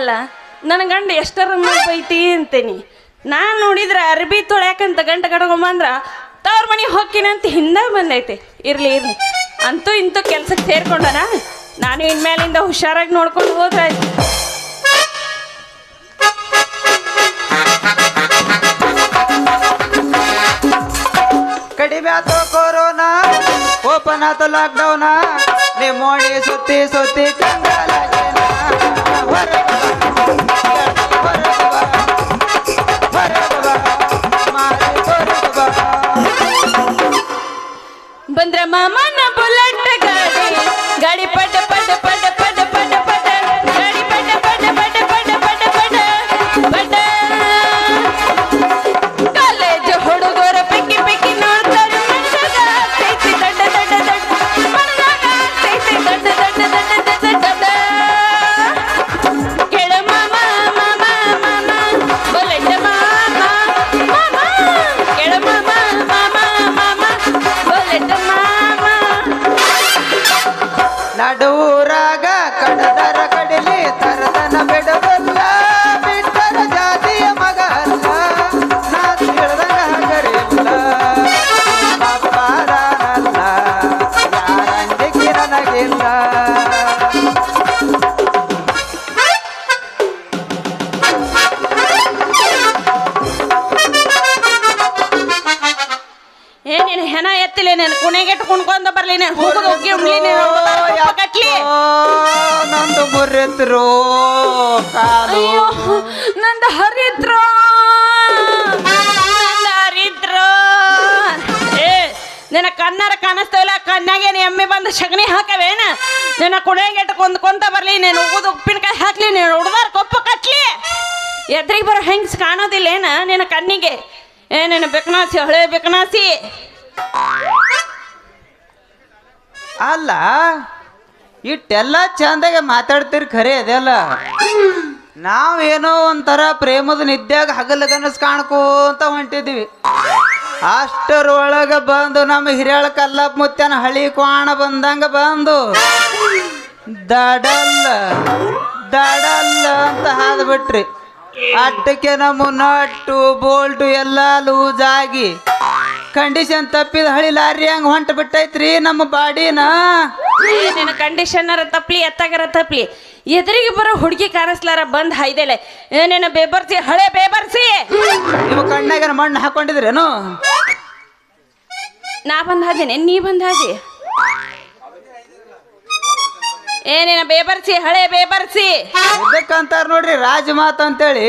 ಅಲ್ಲ, ನನ್ನ ಗಂಡ ಎಷ್ಟರ ಬೈತಿ ಅಂತೇನಿ ನಾನು ನೋಡಿದ್ರೆ ಅರ್ಬಿ ತೊಳ್ಯಾಕಂತ ಗಂಟ ಕಡಗೊಂಬಂದ್ರ ತವ್ರ ಮನೆಗೆ ಹೊಕ್ಕಿನ ಅಂತ ಹಿಂದೆ ಬಂದೈತೆ ಇರ್ಲಿ ಇರ್ಲಿ ಅಂತೂ ಇಂತೂ ಕೆಲ್ಸಕ್ಕೆ ಸೇರ್ಕೊಂಡನ ನಾನು ಇನ್ಮೇಲಿಂದ ಹುಷಾರಾಗಿ ನೋಡ್ಕೊಂಡು ಹೋದ್ರೆ. ಕಡಿಮೆ ಕೊರೋನಾ ಓಪನ್ ಆತು ಲಾಕ್ಡೌನ ನಿಮ್ಮ ಸುತ್ತಿ ಸುತ್ತಿ ಕಂಗಾಲಾಗೇನ. ಹೊರಗೆ ಬಾ, ಹೊರಗೆ ಬಾ, ಹೊರಗೆ ಬಾ, ಮಾರಿ ಹೊರಗೆ ಬಾ. ಕಾಲು. ಅಯ್ಯೋ ನಂದು ಹರಿದ್ರ ಏ ನಿನ್ನ ಕಣ್ಣಾರ ಕಾಣಿಸ್ತಾವಿಲ್ಲ ಕಣ್ಣಾಗೇನು ಎಮ್ಮೆ ಬಂದು ಸಗಣಿ ಹಾಕವೇನ? ನಿನ್ನ ಕುಣೆಗೆಟ್ಟು ಕೊಂದ್ಕೊಂತ ಬರಲಿ? ನೀನು ಉಗುದು ಉಪ್ಪಿನಕಾಯಿ ಹಾಕ್ಲಿ? ನೀನು ಹುಡ್ದಾರ ಕೊಪ್ಪ ಕಟ್ಲಿ? ಎದ್ರಿಗೆ ಬರೋ ಹೆಂಗ್ಸ್ ಕಾಣೋದಿಲ್ಲ ಏನ ನಿನ್ನ ಕಣ್ಣಿಗೆ? ಏ ನಿನ್ನ ಬೆಕನಾಸಿ ಹಳೆ ಬೆಕನಾಸಿ. ಅಲ್ಲ ಇಟ್ಟೆಲ್ಲ ಚಂದಾಗ ಮಾತಾಡ್ತೀರಿ ಖರೆ ಅದೆಲ್ಲ ನಾವೇನೋ ಒಂಥರ ಪ್ರೇಮದ ನಿದ್ಯಾಗ ಹಗಲಗನಸ್ ಕಾಣ್ಕೋಂತ ಹೊಂಟಿದ್ವಿ ಅಷ್ಟರೊಳಗೆ ಬಂದು ನಮ್ಮ ಹಿರಿಯಳ ಕಲ್ಲಪ್ಪ ಮುತ್ತನ ಹಳಿ ಕೋಣ ಬಂದಂಗ ಬಂದು, ದಡಲ್ಲ ದಡಲ್ಲ ಅಂತ ಹಾದ್ಬಿಟ್ರಿ. ಅಟ್ಟಕ್ಕೆ ನಮ್ಮ ನಟ್ಟು, ಬೋಲ್ಟು ಎಲ್ಲ ಲೂಸ್ ಆಗಿ ಕಂಡೀಷನ್ ತಪ್ಪಿದ ಹಳಿ ಲಾರಿ ಹಂಗ ಹೊಂಟ ಬಿಟ್ಟೈತ್ರಿ ನಮ್ಮ ಬಾಡಿನ? ನಿನ್ನ ಕಂಡೀಷನರ ತಪ್ಪಲಿ ಎತ್ತಾಗರ ತಪ್ಲಿ. ಎದುರಿಗೆ ಬರೋ ಹುಡುಗಿ ಕಾಣಿಸ್ಲಾರ ಬಂದ್ ಹಾಯ್ದೆಲೆ ಏ ನಿನ್ನ ಬೇಬರ್ಸಿ ಹಳೆ ಬೇಬರ್ಸಿ. ನಿಮ್ಮ ಕಣ್ಣಾಗ ಮಣ್ಣು ಹಾಕೊಂಡಿದ್ರೇನು? ನಾ ಬಂದ ಹಾದೇನೆ ನೀ ಬಂದ ಹಾಗೆ ಏನೇನ ಬೇಬರ್ಸಿ ಹಳೆ ಬೇಬರ್ಸಿ. ಇದಕ್ಕಂತಾರ ನೋಡ್ರಿ ರಾಜಮಾತ್ ಅಂತೇಳಿ.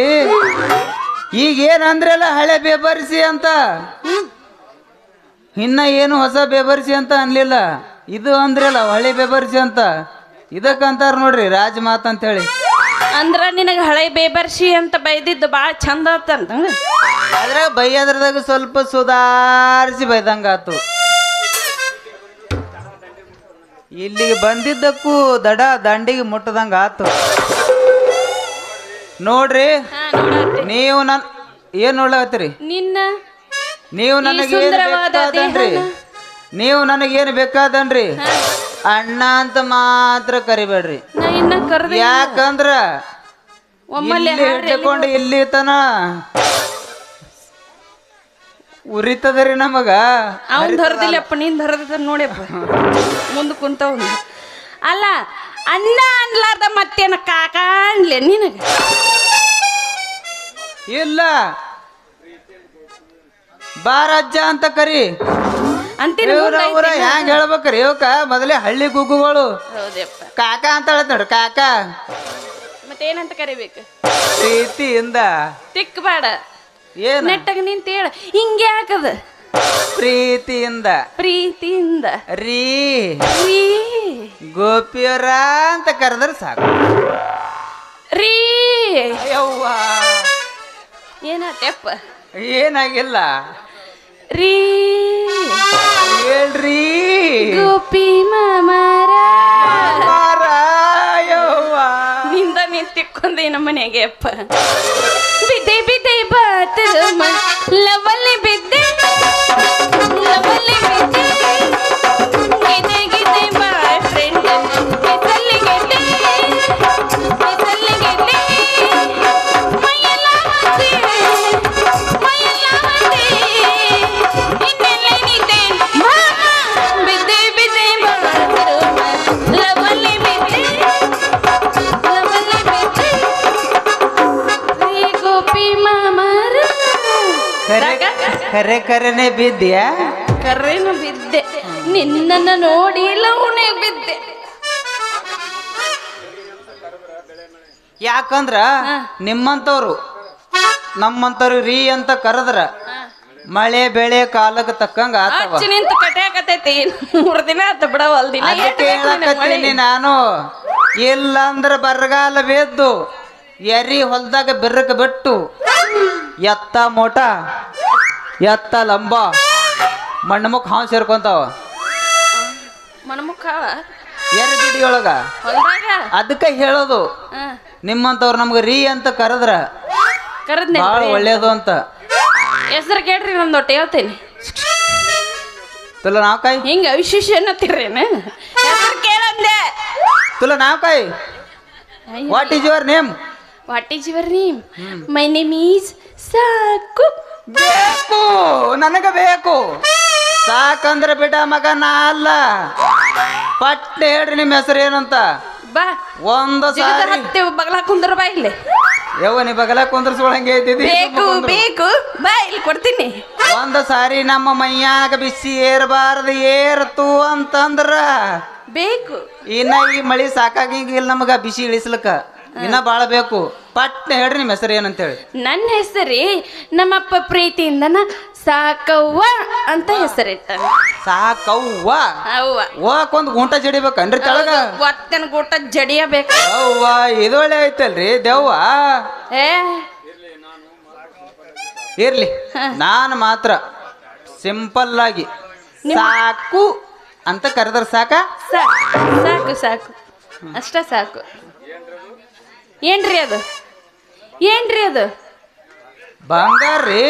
ಈಗ ಏನಂದ್ರಲ್ಲ ಹಳೆ ಬೇಬರ್ಸಿ ಅಂತ? ಇನ್ನ ಏನು ಹೊಸ ಬೆಬರ್ಸಿ ಅಂತ ಅನ್ಲಿಲ್ಲ. ಇದು ಅಂದ್ರಲ್ಲ ಹಳೆ ಬೆಬರ್ಸಿ ಅಂತ. ಇದಕ್ಕಂತಾರ ನೋಡ್ರಿ ಅಂತ ಹೇಳಿ ಅಂದ್ರ ನಿನಗೆ ಹಳೆ ಬೇಬರ್ಸಿ ಅಂತ ಬೈದಿದ್ದು ಭಾಳ ಚಂದ ಆತಂತ ಅದ್ರಾಗ ಬೈಯದ್ರದಾಗ ಸ್ವಲ್ಪ ಸುಧಾರಿಸಿ ಬೈದಂಗಾತು ಇಲ್ಲಿಗೆ ಬಂದಿದ್ದಕ್ಕೂ ದಡ ದಂಡಿಗೆ ಮುಟ್ಟದಂಗ ಆತು. ನೋಡ್ರಿ ನೀವು ನನ್ ಏನ್ ನೋಡ್ಲತ್ತೀರಿ ನಿನ್ನ ನೀವು ನನಗೆ? ನೀವು ನನಗೇನು ಬೇಕಾದನ್ರಿ ಅಣ್ಣ ಅಂತ ಮಾತ್ರ ಕರಿಬೇಡ್ರಿ. ಯಾಕಂದ್ರ ಹಿಡ್ಕೊಂಡು ಇಲ್ಲಿ ತನ ಉರಿತದ್ರಿ ನಮಗ. ಅವ್ನ್ ಧರದಿಲ್ಲಪ್ಪ ನೀನ್ ಧರದ ನೋಡ್ಯಪ್ಪ ಮುಂದೆ ಕುಂತವ್ ಅಲ್ಲ ಅಣ್ಣ ಅನ್ಲಾರ್ದ ಮತ್ತೇನ ಕಾಕ ಅನ್ಲೆ ನಿನಗೆ? ಇಲ್ಲ. ಬಾರಜ್ಜ ಅಂತ ಕರಿ. ಅಂತೀನಿ ಇವ್ರ ಊರ ಹೆಂಗ್ ಹೇಳ್ಬೇಕ್ರಿ ಇವಕ್ಕ ಮೊದಲೇ ಹಳ್ಳಿ ಗುಗ್ಗುಗಳು ಹೌದಪ್ಪ. ಕಾಕ ಅಂತ ಹೇಳತ್ ನೋಡ್ರಿ ಕಾಕ. ಮತ್ತೇನಂತ ಕರಿಬೇಕು? ಪ್ರೀತಿಯಿಂದ. ತಿಕ್ ಬೇಡ. ಏನ್? ನೆಟ್ಟಗ ನಿಂತ ಹೇಳ. ಹಿಂಗೆ ಹಾಕದ ಪ್ರೀತಿಯಿಂದ. ಪ್ರೀತಿಯಿಂದ. ರೀ. ರೀ. ಗೋಪಿಯವರ ಅಂತ ಕರೆದ್ರೆ ಸಾಕು. ರೀ. ಯವ್ವ ಏನಾತಪ್ಪ? ಏನಾಗಿಲ್ಲ. ರೀ ಹೇಳ್ರಿ. ಗೋಪಿ ಮಾಮಾರ. ನಿಂದ ನಿಂತಿಕ್ಕೊಂಡೆ ನಮ್ಮ ಮನೆಗೆ ಅಪ್ಪ. ಬಿದ್ದೆ ಬಿದ್ದೆ ಬಾತ್ ಲವಲ್ಲಿ ಬಿದ್ದೆ ಕರೆ ಕರೆನೆ ಬಿದ್ದೆ ಕರೆನು ಬಿದ್ದೆ. ನಿನ್ನನ್ನ ನೋಡಿ ಲವಣೆ ಬಿದ್ದೆ. ಯಾಕಂದ್ರ ನಿಮ್ಮಂತವ್ರು ನಮ್ಮಂತವ್ರು ರೀ ಅಂತ ಕರೆದ್ರ ಮಳೆ ಬೆಳೆ ಕಾಲಕ್ಕೆ ತಕ್ಕಂಗ ಆತವ. ಅಚ್ಚ ನಿಂತು ಕಟ್ಯಾಕತೈತಿ ಮೂರ್ ದಿನ ಆತ ಬಿಡವಲ್ ದಿನ ಅದಕ್ಕೆ ಹೇಳಕತ್ತೀನಿ ನಾನು. ಇಲ್ಲ ಅಂದ್ರ ಬರಗಾಲ ಬಿದ್ದು ಎರಿ ಹೊಲ್ದಾಗ ಬಿರ್ರಕ್ ಬಿಟ್ಟು ಎತ್ತ ಮೋಟ ಎತ್ತ ಲಂಬ. ಮಣ್ಣಮುಖ ಹಾವು ಸೇರ್ಕೊಂತಾವ. ಮನಮುಖ ಎರಡು ಬಿಡಿಯೊಳಗ ಅದಕ್ಕೆ ಹೇಳೋದು. ನಿಮ್ಮಂತವ್ರು ನಮ್ಗೆ ರೀ ಅಂತ ಕರೆದ್ರ. ಭಾಳ ಒಳ್ಳೇದು ಅಂತ. ಹೆಸರು ಕೇಳ್ರಿ ನಂದೊಟ್ಟು ಹೇಳ್ತೇನೆ. ತುಲ ನಾವ್ ಕಾಯಿ ಹಿಂಗ ವಿಶೇಷ ಅನ್ನತ್ತೀರೇನು ಹೆಸರು ಕೇಳಂದೆ. ತುಲ ನಾವು ಕಾಯಿ what is your name what is your name my name is ಸಾಕು. ಬೇಕು ನನಗ ಬೇಕು. ಸಾಕಂದ್ರೆ ಬಿಡ ಮಗ ನಾ ಅಲ್ಲ. ಪಟ್ಟೆ ಹೇಳ್ರಿ ನಿಮ್ಮ ಹೆಸರು ಏನಂತ? ಬಾ. ಒಂದು ಸಾರಿ. ಹತ್ತಿ ಬಗಲ ಕುಂದ್ರ ಬಾ ಇಲ್ಲಿ. ಯವ್ವ ನೀ ಬಗಲ ಕುಂದ್ರಸ್ಕೊಳಂಗೆ ಐತಿದಿ ಬೇಕು ಬೇಕು. ಬಾ ಇಲ್ಲಿ ಕೊಡ್ತೀನಿ. ಒಂದು ಸಾರಿ ನಮ್ಮ ಮೈಯಾಗ ಬಿಸಿ ಏರಬಾರದು ಏರ್ತು ಅಂತಂದ್ರ. ಬೇಕು. ಇನ್ನ ಈ ಮಳಿ ಸಾಕಾಗಿಲ್ಲ ನಮಗ ಬಿಸಿ ಇಳಿಸ್ಲಕ್ಕ. ಇನ್ನ ಬಾಳ ಬೇಕು. ಪಟ್ನೆ ಹೇಳ್ರಿ ನಿಮ್ಮ ಹೆಸರು ಏನಂತೇಳಿ. ನನ್ನ ಹೆಸರಿ ನಮ್ಮಪ್ಪ ಪ್ರೀತಿಯಿಂದನ ಸಾಕವ್ವ ಅಂತ ಹೆಸರಿಟ್ಟ ಸಾಕವ್ವ. ಅವ್ವ. ಗುಂಟ ಜಡಿಬೇಕನ್ರಿ ತೆಳಗ ಒತ್ತನ ಗೂಟ ಜಡಿಯಬೇಕು ಅವ್ವ ಇದೊಳ್ಳೆ ಐತಲ್ರಿ ದೇವ್ವ? ಏ. ಇರ್ಲಿ ನಾನು ಮಾತ್ರ ಸಿಂಪಲ್ ಆಗಿ ಸಾಕು ಅಂತ ಕರೆದ್ರ ಸಾಕ? ಸಾಕು ಸಾಕು ಸಾಕು. ಅಷ್ಟ ಸಾಕು. ಏನ್ರಿ ಅದು? ಏನ್ರಿ ಅದು? ಬಂಗಾರ ರೀ.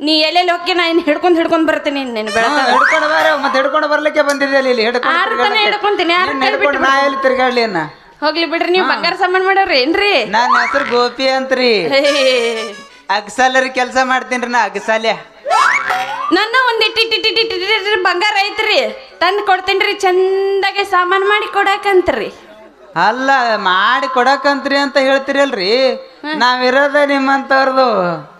ನೀ ಎಲ್ಲೆಲ್ಲಿ ಹೋಗಿ ನಾ ಇನ್ನು ಹಿಡ್ಕೊಂಡು ಹಿಡ್ಕೊಂಡು ಬರ್ತೀನಿ ನೀನು ಹಿಡ್ಕೊಂಡು ಬಾರ ಮತ್ತೆ ಹಿಡ್ಕೊಂಡು ಬರ್ಲಿಕ್ಕೆ ಬಂದಿದ್ದೆ ಇಲ್ಲಿ? ಹಿಡ್ಕೊಂಡು ಆರು ತನ ಹಿಡ್ಕೊಂತೀನಿ ಆರು ಹಿಡ್ಕೊಂಡು ನಾ ಎಲ್ಲಿ ತಿರ್ಗಾಡ್ಲಿ ಅನ್ನ ಹೋಗ್ಲಿ ಬಿಡ್ರಿ ನೀವು ಬಂಗಾರ ಸಾಮಾನ್ ಮಾಡೋರಿ ಏನ್ರಿ? ನನ್ನ ಹೆಸರು ಗೋಪಿ ಅಂತ್ರಿ. ಅಗಸಾಲರಿ ಕೆಲಸ ಮಾಡ್ತೀನಿ ನಾ ಅಗ್ಸಾಲ್ಯ ನನ್ನ ಒಂದ್ ಇಟ್ಟಿ ಅಲ್ಲ ಮಾಡಿ ಕೊಡಕಂತ್ರಿ ಅಂತ ಹೇಳ್ತಿರಲ್ರಿ. ನಾವಿರೋದ ನಿಮ್ಮಂತವ್ರದು.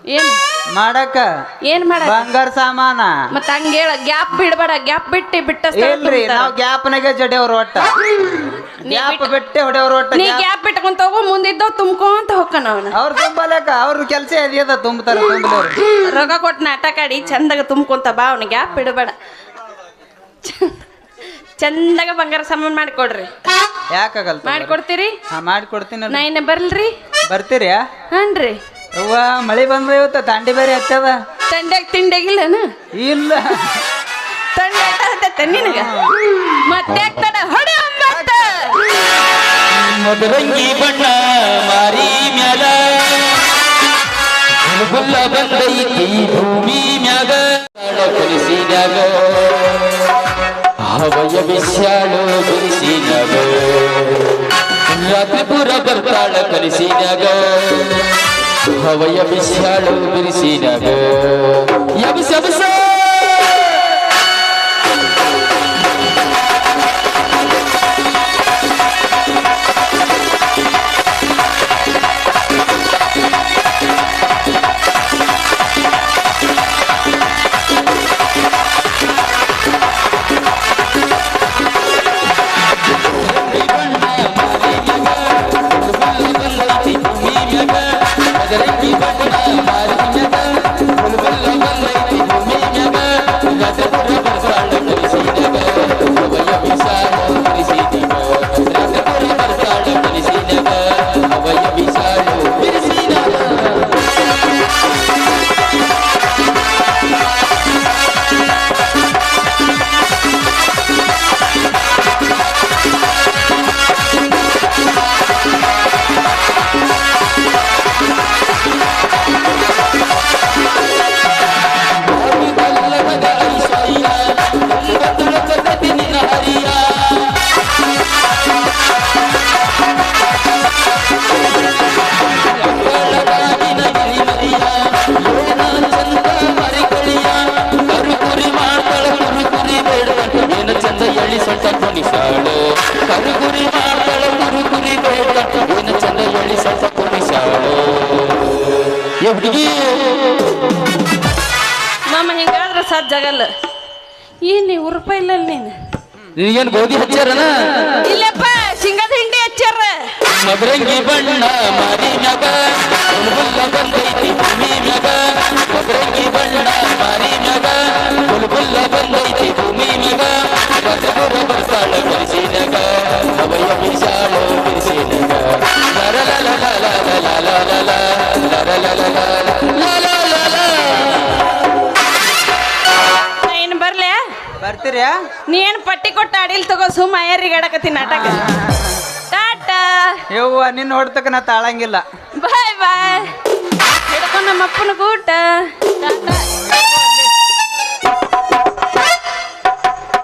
ಏನ್? ಮಾಡಕ. ಏನ್ ಮಾಡ ಬಂಗಾರ ಸಾಮಾನ. ಮತ್ತ ಹಂಗ ಹೇಳ ಗ್ಯಾಪ್ ಬಿಡಬೇಡ ಗ್ಯಾಪ್ ಬಿಟ್ಟು ಬಿಟ್ಟ ಇಲ್ರಿ ನಾವು ಗ್ಯಾಪ್ನಾಗೆ ಜಡಿಯವ್ರ ಒಟ್ಟ. ಗ್ಯಾಪ್ ಬಿಟ್ಟೆ ಹೊಡೆಯವ್ರ ಒಟ್ಟ ನೀ ಗ್ಯಾಪ್. ಬಿಟ್ಕೊಂತ ಹೋಗು ಮುಂದಿದ್ದವ್ ತುಂಬ್ಕೊಂತ ಹೋಗ್ಕನ ಅವನ. ಅವ್ರ ತುಂಬಲಕ ಅವ್ರ ಕೆಲಸ ಅದ ತುಂಬತಾರ ತುಂಬಲವ್ರು. ರೊಕ್ಕ ಕೊಟ್ಟು ನಾಟಕ ಆಡಿ ಚಂದಾಗ ತುಂಬ್ಕೊಂತ ಬಾ ಅವನ ಗ್ಯಾಪ್ ಬಿಡಬೇಡ ಚಂದಾಗ ಬಂಗಾರ ಸಾಮಾನು ಮಾಡ್ಕೊಡ್ರಿ. ಯಾಕಾಗಲ್ಲ ಮಾಡ್ಕೊಡ್ತೀರಿ? ಹಾ ಮಾಡಿ ಕೊಡ್ತೀನಿ ನಾ ಇನ್ನ ಬರ್ಲ್ರಿ? ಬರ್ತೀರಿ? ಹಾನ್ರಿ ಅವ್ವ ಮಳೆ ಬಂದ ಇವತ್ತ ದಾಂಡಿ ಬೇರೆ ಹತ್ತದ ತಂಡ್ಯಾಗ ತಿಂಡಿಯಾಗಿಲ್ಲನ ಇಲ್ಲ. ತಂಡ ನಿನಗ? ಮತ್ತೆ ಆಗ್ತಾನ ಹೊಡೆ ಮದರಂಗಿ ಬಣ್ಣ ಮಾರಿ ಮ್ಯಾಗ. ಗುಲ್ಲ ಬಂದೈತಿ ಭೂಮಿ ಮ್ಯಾಗ. ಕಲಿಸಿದಾಗ ಹವಯ ಬಿಸ್ಯಾಳು ಬಿಸಿನಾಗ. ರಾತ್ರಿ ಪೂರ ಬರ್ತಾಳ ಕಲಿಸಿನಗ. ಅವಯ ಬಿಸ್ಯಾಳು ಬಿರಿಸಿದಾಗ ಯಬಸ ಯಬಸ ಇಲ್ಲ ನೀನು ನಿನಗೇನ್ ಗೋಧಿ ಹಚ್ಚಾರನ ಇಲ್ಲಪ್ಪ ಸಿಂಗಲ್ ಹಿಂಡಿ ಹಚ್ಚಾರ ಮದ್ರಂಗಿ ಬಣ್ಣ ಮಾರಿ ಮ್ಯಾಗ ಬುಲ್ಬುಲ್ಲ ಬಂದೈತಿ ಭೂಮಿ ಮ್ಯಾಗ ಮದರಂಗಿ ಬಣ್ಣ ಮಾರಿ ಮ್ಯಾಗ ಬುಲ್ಬುಲ್ಲ ಬಂದೈತಿ ಭೂಮಿ ಮ್ಯಾಗ ಬಸಗುರ ಬರ್ತಾಳ ಬಿರ್ಸಿನಾಗ ಅವಯ ಬಿಸಾಳು ಬಿರ್ಸಿನಾಗ ಏನು ಬರ್ತೀರ್ಯಾ ನೀ ಏನು ಪಟ್ಟಿ ಕೊಟ್ಟ ಅಡಿಲ್ ತಗೋ ಸುಮ್ ಅಯ್ಯರಿಗೆ ಆಡಕತ್ತೀನಿ ನಾಟಕ? ಟಾಟಾ. ಯವ್ವ ನಿನ್ನ ಹೊಡ್ತಕ್ಕ ನಾ ತಾಳಂಗಿಲ್ಲ. ಬಾಯ್ ಬಾಯ್. ಹಿಡ್ಕೊಂಡು ನಮ್ಮ ಅಪ್ಪನ ಕೂಟ. ಟಾಟಾ.